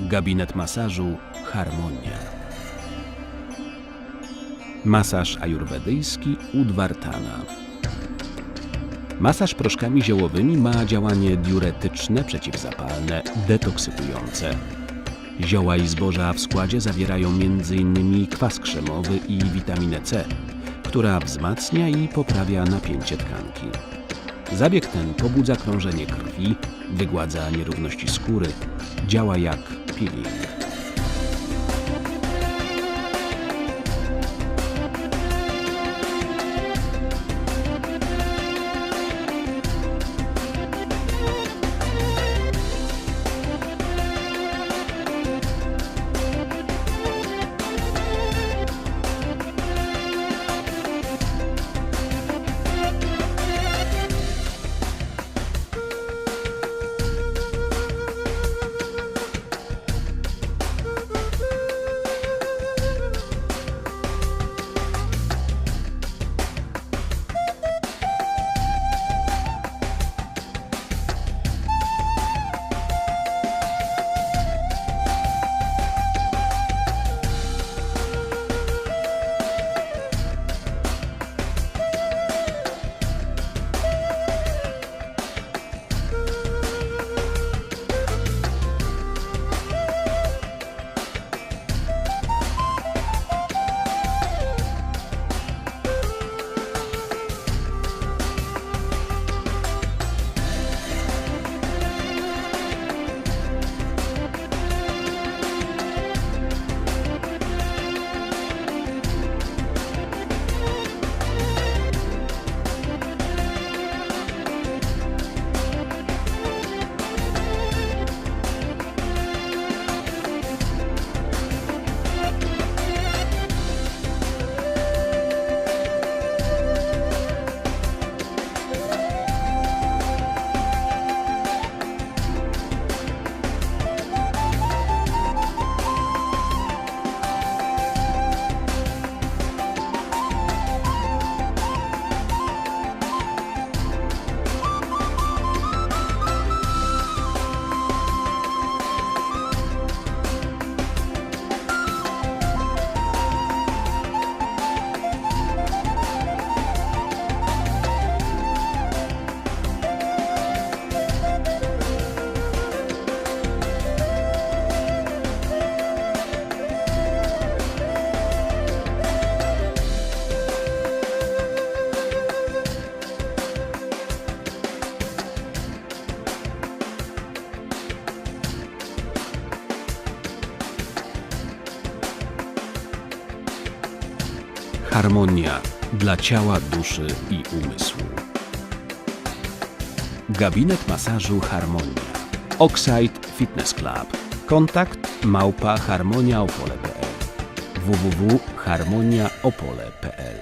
Gabinet masażu Harmonia. Masaż ajurwedyjski Udvartana. Masaż proszkami ziołowymi ma działanie diuretyczne, przeciwzapalne, detoksykujące. Zioła i zboża w składzie zawierają m.in. kwas krzemowy i witaminę C, która wzmacnia i poprawia napięcie tkanki. Zabieg ten pobudza krążenie krwi, wygładza nierówności skóry, działa jak Pili. Harmonia dla ciała, duszy i umysłu. Gabinet masażu Harmonia. Oxide Fitness Club. Kontakt małpa harmoniaopole.pl www.harmoniaopole.pl